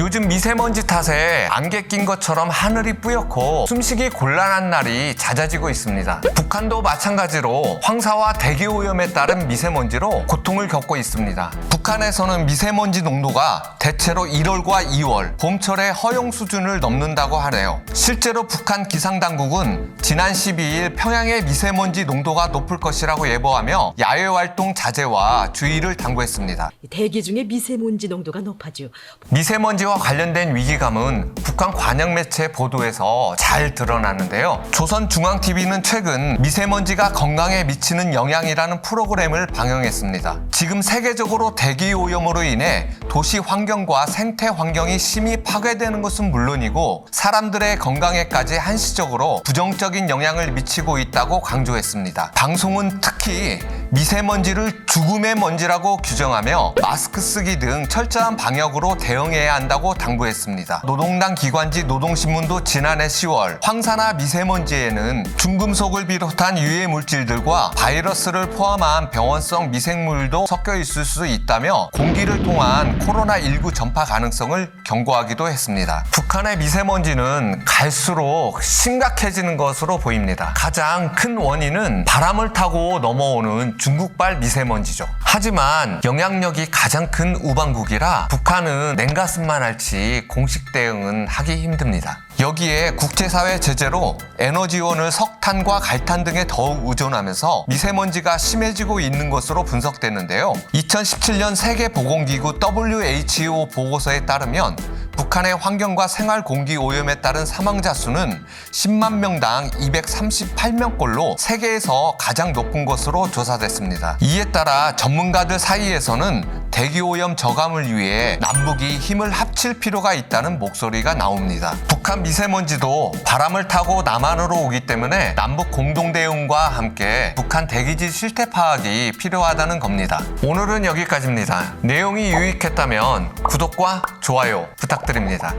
요즘 미세먼지 탓에 안개 낀 것처럼 하늘이 뿌옇고 숨쉬기 곤란한 날이 잦아지고 있습니다. 북한도 마찬가지로 황사와 대기 오염에 따른 미세먼지로 고통을 겪고 있습니다. 북한에서는 미세먼지 농도가 대체로 1월과 2월 봄철의 허용 수준을 넘는다고 하네요. 실제로 북한 기상 당국은 지난 12일 평양의 미세먼지 농도가 높을 것이라고 예보하며 야외 활동 자제와 주의를 당부했습니다. 대기 중에 미세먼지 농도가 높아져 미세먼지와 관련된 위기감은 북한 관영 매체 보도에서 잘 드러나는데요. 조선중앙TV는 최근 미세먼지가 건강에 미치는 영향이라는 프로그램을 방영했습니다. 지금 세계적으로 대기 오염으로 인해 도시 환경과 생태 환경이 심히 파괴되는 것은 물론이고 사람들의 건강에까지 한시적으로 부정적인 영향을 미치고 있다고 강조했습니다. 방송은 특히 미세먼지를 죽음의 먼지라고 규정하며 마스크 쓰기 등 철저한 방역으로 대응해야 한다고 당부했습니다. 노동당 기관 지 노동신문도 지난해 10월 황사나 미세먼지에는 중금속을 비롯한 유해 물질들과 바이러스를 포함한 병원성 미생물도 섞여 있을 수 있다며 공기를 통한 코로나19 전파 가능성을 경고하기도 했습니다. 북한의 미세먼지는 갈수록 심각해지는 것으로 보입니다. 가장 큰 원인은 바람을 타고 넘어오는 중국발 미세먼지죠. 하지만 영향력이 가장 큰 우방국이라 북한은 냉가슴만 할지 공식 대응은 하기 힘듭니다. 여기에 국제사회 제재로 에너지원을 석탄과 갈탄 등에 더욱 의존하면서 미세먼지가 심해지고 있는 것으로 분석됐는데요. 2017년 세계보건기구 WHO 보고서에 따르면 북한의 환경과 생활 공기 오염에 따른 사망자 수는 10만 명당 238명꼴로 세계에서 가장 높은 것으로 조사됐습니다. 이에 따라 전문가들 사이에서는 대기 오염 저감을 위해 남북이 힘을 합칠 필요가 있다는 목소리가 나옵니다. 북한 미세먼지도 바람을 타고 남한으로 오기 때문에 남북 공동 대응과 함께 북한 대기질 실태 파악이 필요하다는 겁니다. 오늘은 여기까지입니다. 내용이 유익했다면 구독과 좋아요 부탁드립니다.